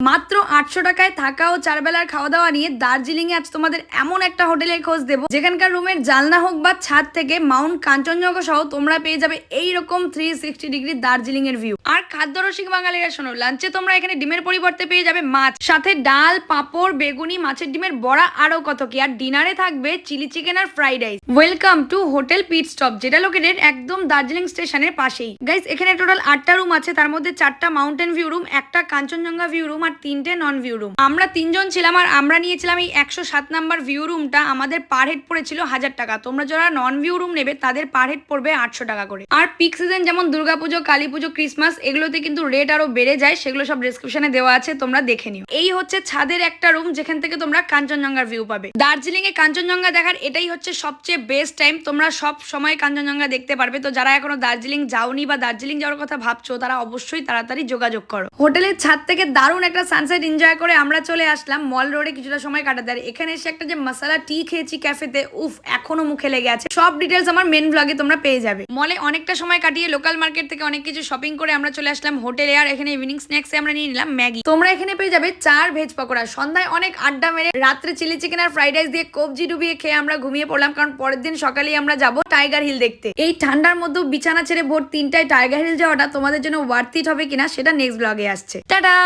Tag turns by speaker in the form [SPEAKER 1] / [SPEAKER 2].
[SPEAKER 1] মাত্র আটশো টাকায় থাকা ও চারবেলার খাওয়া দাওয়া নিয়ে দার্জিলিং এ আজ তোমাদের এমন একটা হোটেলের খোঁজ দেবো। যেখানকার রুমের জালনা হোক বা ছাদ থেকে মাউন্ট কাঞ্চনজঙ্ঘা সহ তোমরা পেয়ে যাবে এইরকম থ্রি সিক্সটি ডিগ্রি দার্জিলিং এর ভিউ আর খাদ্য রসিক বাঙালিরা শোনো লাঞ্চে তোমরা এখানে ডিমের পরিবর্তে পেয়ে যাবে মাছ। সাথে ডাল, পাঁপড়, বেগুনি, মাছের ডিমের বড়া আরও কত কি? আর ডিনারে থাকবে chilli chicken R fried rice. Welcome to hotel pit stop যেটা লোকেদের একদম দার্জিলিং স্টেশনের পাশেই। গাইস এখানে টোটাল আটটা রুম আছে, তার মধ্যে চারটা মাউন্টেন ভিউ রুম একটা কাঞ্চনজঙ্ঘা ভিউ রুম আর তিনটে নন ভিউ রুম আমরা তিনজন ছিলাম আর আমরা নিয়েছিলাম এই একশো সাত নাম্বার ভিউ রুমটা আমাদের পার হেড পড়েছিল হাজার টাকা। তোমরা যারা নন ভিউ রুম নেবে, তাদের পার হেড পড়বে আটশো টাকা করে। আর পিক সিজন যেমন দুর্গাপুজো কালী পুজো ক্রিসমাস এগুলোতে কিন্তু রেট আরও বেড়ে যায়, সেগুলো সব ডিসক্রিপশনে দেওয়া আছে, তোমরা দেখে নিও। এই হচ্ছে ছাদের একটা রুম যেখান থেকে তোমরা কাঞ্চনজঙ্ঘার ভিউ পাবে। দার্জিলিং এ কাঞ্চনজঙ্ঘা দেখার এটাই হচ্ছে সবচেয়ে বেস্ট টাইম তোমরা সব সময় কাঞ্চনজঙ্ঘা দেখতে পারবে। তো যারা এখনও দার্জিলিং যাওনি বা দার্জিলিং যাওয়ার কথা ভাবছ, তারা অবশ্যই তাড়াতাড়ি যোগাযোগ করো। হোটেলের ছাদ থেকে দারুণ একটা সানসেট এনজয় করে আমরা চলে আসলাম মল রোডে কিছুটা সময় কাটাতে। আর এখানে এসে একটা যে মশলা টি খেয়েছি ক্যাফেতে উফ, এখনও মুখে লেগে আছে। সব ডিটেলস আমার মেন ব্লগে তোমরা পেয়ে যাবে। মলে অনেকটা সময় কাটিয়ে লোকাল মার্কেট থেকে অনেক কিছু শপিং করে আমরা চলে আসলাম হোটেলে, আর এখানে ইভিনিং স্ন্যাক্সে আমরা নিয়ে নিলাম ম্যাগি। তোমরা এখানে পেয়ে যাবে চার ভেজ পকোড়া। সন্ধ্যায় অনেক আড্ডা মেরে রাত্রে চিলি চিকেন আর ফ্রাইড রাইস দিয়ে কবজি ডুবিয়ে খেয়ে আমরা ঘুমিয়ে পড়লাম, কারণ পরের দিন সকালেই আমরা যাব টাইগার হিল দেখতে। এই ঠান্ডার মধ্যে বিছানা ছেড়ে ভোর তিনটায় টাইগার হিল যাওয়াটা তোমাদের জন্য ওয়ার্থ ইট হবে কিনা সেটা নেক্সট ব্লগে আসছে। টাটা!